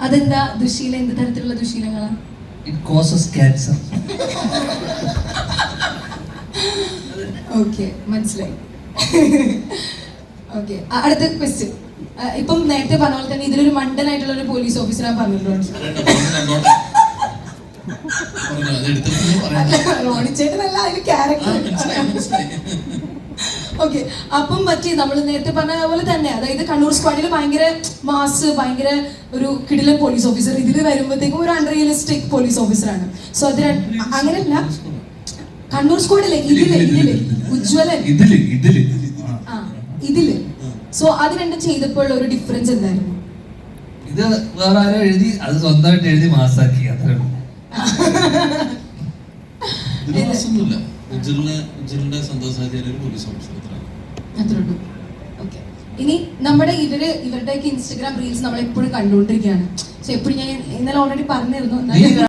അതെന്താ? ദുശീലം എന്ത് തരത്തിലുള്ള ദുശീലങ്ങളാണ് ഇറ്റ് കോസസ് ക്യാൻസർ ഓക്കെ മനസ്സിലായി. ഓക്കെ അടുത്ത ക്വസ്റ്റ്യൻ ഇപ്പം നേരത്തെ പറഞ്ഞ പോലെ തന്നെ ഇതിലൊരു മണ്ടനായിട്ടുള്ള ഒരു പോലീസ് ഓഫീസറെ പറഞ്ഞിട്ടുണ്ട്. റോണിച്ചേട്ടനല്ല അതിന് ആ, ക്യാരക്ടർ. ഓക്കെ അപ്പം പറ്റി നമ്മൾ നേരത്തെ പറഞ്ഞ പോലെ തന്നെ അതായത് കണ്ണൂർ സ്ക്വാഡിൽ ഭയങ്കര മാസ് ഭയങ്കര ഒരു കിടിലൻ പോലീസ് ഓഫീസർ ഇതിൽ വരുമ്പോഴത്തേക്കും ഒരു അൺറിയലിസ്റ്റിക് പോലീസ് ഓഫീസറാണ് സോ അത് അങ്ങനെയല്ല. കണ്ണൂർ സ്ക്വാഡിലെ ഇതിൽ ഇതിൽ ഉജ്വല ഇതിൽ ഇതിൽ ആ ഇതിൽ. സോ അത് രണ്ടും ചെയ്തപ്പോൾ ഒരു ഡിഫറൻസ് എന്തായിരുന്നു? ഇത് വേറെ ആരോ എഴുതി അത് സ്വന്തമായിട്ട് എഴുതി മാസാക്കി അത്രേ ഉള്ളൂ. ഇതിന് മാസമൊന്നുമില്ല. ഉജ്ജ്വലിനെ ഉജ്ജ്വലിന്റെ സന്തോഷ ഒരു പോലീസ് അത്രയാണ്. അത്രേ ഉള്ളൂ. ഓക്കെ. ഇനി നമ്മുടെ ഇവർ ഇവരുടെയൊക്കെ ഇൻസ്റ്റഗ്രാം റീൽസ് നമ്മൾ എപ്പോഴും കണ്ടുകൊണ്ടിരിക്കുകയാണ്. സോ എപ്പോഴും ഞാൻ ഇന്നലെ ഓൾറെഡി പറഞ്ഞിരുന്നു.